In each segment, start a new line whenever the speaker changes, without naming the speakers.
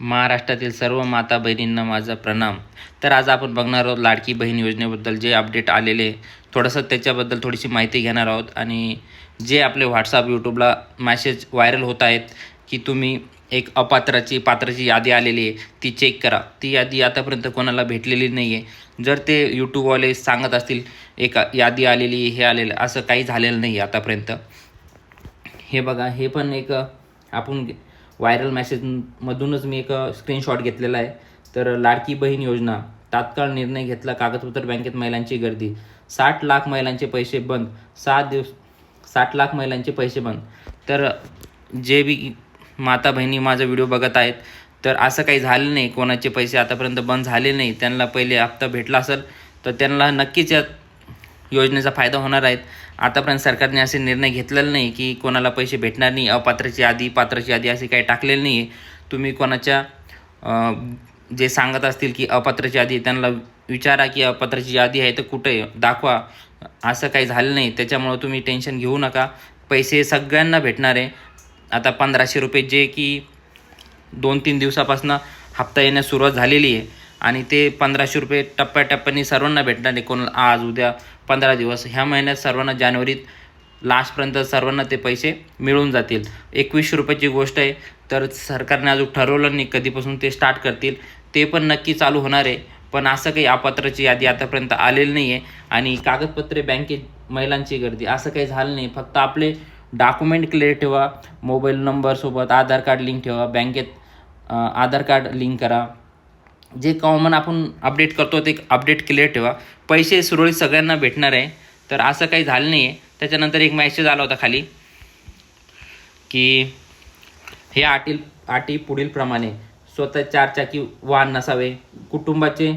महाराष्ट्रातील सर्व माता बहिणींना माझा प्रणाम. तर आज आपण बघणार आहोत लाडकी बहीण योजनेबद्दल जे अपडेट आलेले. थोडंसं त्याच्याबद्दल थोडीशी माहिती घेणार आहोत. आणि जे आपले व्हॉट्सअप यूट्यूबला मॅसेज व्हायरल होत आहेत की तुम्ही एक अपात्राची पात्राची यादी आलेली आहे ती चेक करा. ती यादी आतापर्यंत कोणाला भेटलेली नाही आहे जर ते यूट्यूबवाले सांगत असतील एक यादी आलेली हे आलेलं असं काही झालेलं नाही आहे आतापर्यंत. हे बघा हे पण एक आपण व्हायरल मॅसेजमधूनच मी एक स्क्रीनशॉट घेतलेला आहे. तर लाडकी बहीण योजना तात्काळ निर्णय घेतला कागदपत्र बँकेत महिलांची गर्दी. साठ लाख महिलांचे पैसे बंद. सात दिवस साठ लाख महिलांचे पैसे बंद. तर जे बी माता बहिणी माझा व्हिडिओ बघत आहेत तर असं काही झालं नाही. कोणाचे पैसे आतापर्यंत बंद झाले नाही. त्यांना पहिले हप्ता भेटला असेल तर त्यांना नक्कीच यात योजनेचा फायदा होणार आहेत. आतापर्यंत सरकारने असे निर्णय घेतलेला नाही की कोणाला पैसे भेटणार नाही अपात्राची यादी पात्राची यादी असे काही टाकलेलं नाही. आहे तुम्ही कोणाच्या जे सांगत असतील की अपात्राची यादी त्यांना विचारा की अपात्राची यादी आहे तर कुठे दाखवा. असं काही झालं नाही. त्याच्यामुळं तुम्ही टेन्शन घेऊ नका. पैसे सगळ्यांना भेटणार आहे. आता पंधराशे रुपये जे की दोन तीन दिवसापासून हप्ता येण्यास सुरुवात झालेली आहे. आणि ते पंधराशे रुपये टप्प्याटप्प्याने सर्वांना भेटणार आहे. कोणाला आज उद्या पंधरा दिवस. ह्या महिन्यात सर्वांना जानेवारीत लास्टपर्यंत सर्वांना ते पैसे मिळून जातील. एकवीसशे रुपयाची गोष्ट आहे. तर सरकारने अजून ठरवलं नाही कधीपासून ते स्टार्ट करतील. ते पण नक्की चालू होणार आहे. पण असं काही अपात्राची यादी आतापर्यंत आलेली नाही आहे. आणि कागदपत्रे बँकेत महिलांची गर्दी असं काही झालं नाही. फक्त आपले डॉक्युमेंट क्लिअर ठेवा. मोबाईल नंबरसोबत आधार कार्ड लिंक ठेवा. बँकेत आधार कार्ड लिंक करा. जे कॉमन आपण अपडेट करतो ते अपडेट क्लिअर ठेवा. पैसे सुरळीत सगळ्यांना भेटणार आहे. तर असं काही झालं नाही आहे त्याच्यानंतर एक मॅसेज आला होता खाली की हे अटी अटी पुढीलप्रमाणे स्वतः चारचाकी वाहन नसावे कुटुंबाचे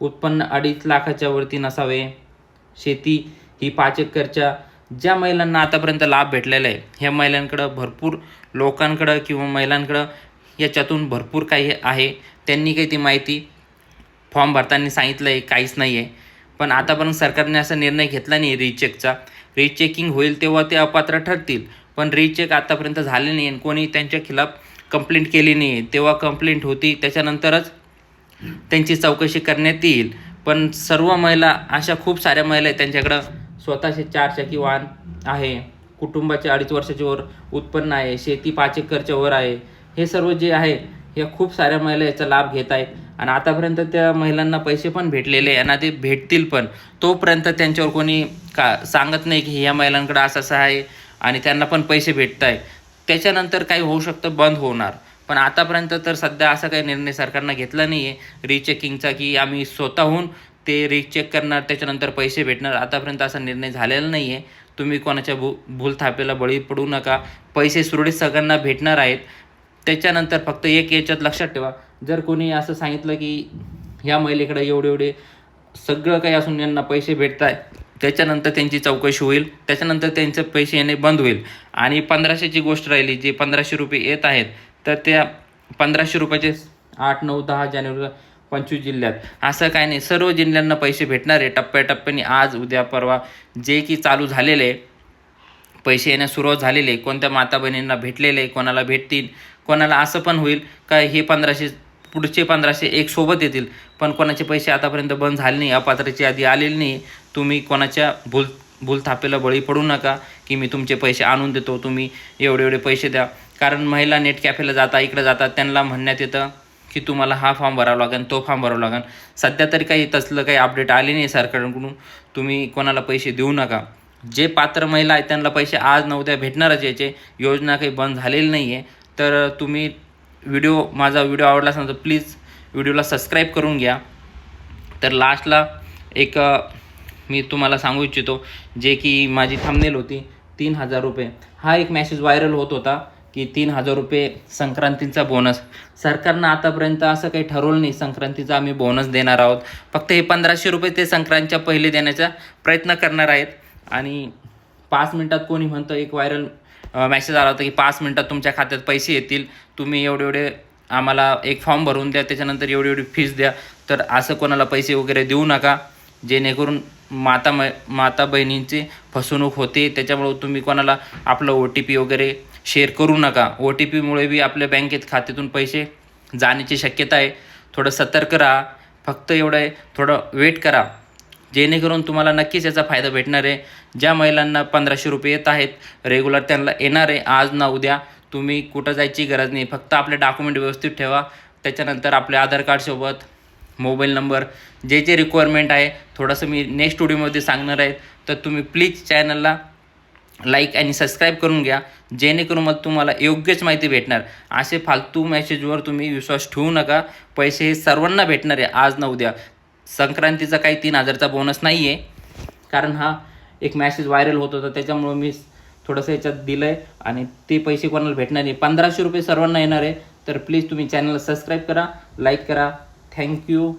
उत्पन्न अडीच लाखाच्या वरती नसावे. शेती ही पाच एकरच्या ज्या महिलांना आतापर्यंत लाभ भेटलेला आहे ह्या महिलांकडं भरपूर लोकांकडं किंवा महिलांकडं याच्यातून भरपूर काही आहे. त्यांनी काही ती माहिती फॉर्म भरताना सांगितलं आहे काहीच नाही आहे पण आतापर्यंत सरकारने असा निर्णय घेतला नाही रिचेकचा. रिचेकिंग होईल तेव्हा ते अपात्र ठरतील. पण रिचेक आतापर्यंत झाले नाही आणि कोणी त्यांच्या खिलाफ कंप्लेंट केली नाही आहे तेव्हा कंप्लेंट होती त्याच्यानंतरच त्यांची चौकशी करण्यात येईल. पण सर्व महिला अशा खूप साऱ्या महिला आहेत त्यांच्याकडं स्वतःचे चारचाकी वाहन आहे. कुटुंबाचे अडीच वर्षाच्या वर उत्पन्न आहे. शेती पाच एकरच्या वर आहे. हे सर्व जे आहे या खूप साऱ्या महिला याचा लाभ घेत आहेत. आणि आतापर्यंत त्या महिलांना पैसे पण भेटलेले आहे आणि ते भेटतील पण. तोपर्यंत त्यांच्यावर कोणी का सांगत नाही की ह्या महिलांकडे असं असं आहे आणि त्यांना पण पैसे भेटत आहे त्याच्यानंतर काही होऊ शकतं बंद होणार. पण आतापर्यंत तर सध्या असा काही निर्णय सरकारनं घेतला नाही आहे. रिचेकिंगचा की आम्ही स्वतःहून ते रिचेक करणार त्याच्यानंतर पैसे भेटणार आतापर्यंत असा निर्णय झालेला नाही आहे. तुम्ही कोणाच्या भू भूल थापेला बळी पडू नका. पैसे सुरळीत सगळ्यांना भेटणार आहेत. त्याच्यानंतर फक्त एक याच्यात लक्षात ठेवा. जर कोणी असं सांगितलं की ह्या महिलेकडे एवढे एवढे सगळं काही असून यांना पैसे भेटत आहे त्याच्यानंतर त्यांची चौकशी होईल त्याच्यानंतर त्यांचं पैसे येणे बंद होईल. आणि पंधराशेची गोष्ट राहिली जे पंधराशे रुपये येत आहेत तर त्या पंधराशे रुपयाचे आठ नऊ दहा जानेवारी पंचवीस जिल्ह्यात. असं काय नाही. सर्व जिल्ह्यांना पैसे भेटणार आहे. टप्प्याटप्प्याने आज उद्या परवा जे की चालू झालेले आहे पैसे येण्यास सुरुवात झालेले आहे. कोणत्या माता बहिणींना भेटलेले आहे कोणाला भेटतील कोणाला असं पण होईल का हे पंधराशे पुढचे पंधराशे एक सोबत येतील पण कोणाचे पैसे आतापर्यंत बंद झाले नाही अपात्राची यादी आलेली नाही. तुम्ही कोणाच्या भूल भूल थापेला बळी पडू नका की मी तुमचे पैसे आणून देतो तुम्ही एवढे एवढे पैसे द्या. कारण महिला नेट कॅफेला जाता इकडे जातात त्यांना म्हणण्यात येतं की तुम्हाला हा फॉर्म भरावा लागेल तो फॉर्म भरावा लागेल. सध्या तरी काही तसलं काही अपडेट आले नाही सरकारकडून. तुम्ही कोणाला पैसे देऊ नका. जे पात्र महिला आहेत त्यांना पैसे आज नऊ उद्या भेटणारच याचे. योजना काही बंद झालेली नाही आहे तर तुम्ही व्हिडिओ माझा व्हिडिओ आवडला असेल तर प्लीज व्हिडिओला सबस्क्राईब करून घ्या. तर लास्टला एक मी तुम्हाला सांगू इच्छितो जे की माझी थांबनेल होती तीन हजार रुपये. हा एक मॅसेज व्हायरल होत होता की तीन हजार रुपये संक्रांतीचा बोनस सरकारनं आतापर्यंत असं काही ठरवलं नाही संक्रांतीचा आम्ही बोनस देणार आहोत. फक्त हे पंधराशे रुपये ते संक्रांतच्या पहिले देण्याचा प्रयत्न करणार आहेत. आणि पाच मिनटात कोणी म्हणतं एक व्हायरल मेसेज आला होता की पाच मिनटात तुमच्या खात्यात पैसे येतील. तुम्ही एवढे एवढे आम्हाला एक फॉर्म भरून द्या त्याच्यानंतर एवढी एवढी फीस द्या. तर असं कोणाला पैसे वगैरे देऊ नका. जेणेकरून माता मै माता बहिणींची फसवणूक होते. त्याच्यामुळं तुम्ही कोणाला आपलं ओ टी पी वगैरे शेअर करू नका. ओ टी पीमुळे बी आपल्या बँकेत खात्यातून पैसे जाण्याची शक्यता आहे. थोडं सतर्क राहा. फक्त एवढं आहे थोडं वेट करा. जेणेकरून तुम्हाला नक्कीच याचा फायदा भेटणार आहे. ज्या महिलांना पंधराशे रुपये येत आहेत रेग्युलर त्यांना येणार आहे. आज ना उद्या तुम्ही कुठं जायची गरज नाही. फक्त आपले डॉक्युमेंट व्यवस्थित ठेवा. त्याच्यानंतर आपले आधार कार्डसोबत मोबाईल नंबर जे जे रिक्वायरमेंट आहे थोडंसं मी नेक्स्ट व्हिडिओमध्ये सांगणार आहे. तर तुम्ही प्लीज चॅनलला लाईक आणि सबस्क्राईब करून घ्या. जेणेकरून मग तुम्हाला योग्यच माहिती भेटणार. असे फालतू मेसेजवर तुम्ही विश्वास ठेवू नका. पैसे हे सर्वांना भेटणार आहे आज ना उद्या. संक्रांतीचा काही तीन हजारचा बोनस नाही आहे कारण हा एक मॅसेज व्हायरल होत होता. त्याच्यामुळं मी थोडंसं याच्यात दिलं आहे आणि ते पैसे कोणाला भेटणार नाही. पंधराशे रुपये सर्वांना येणार आहे. तर प्लीज तुम्ही चॅनलला सबस्क्राईब करा लाईक करा. थँक्यू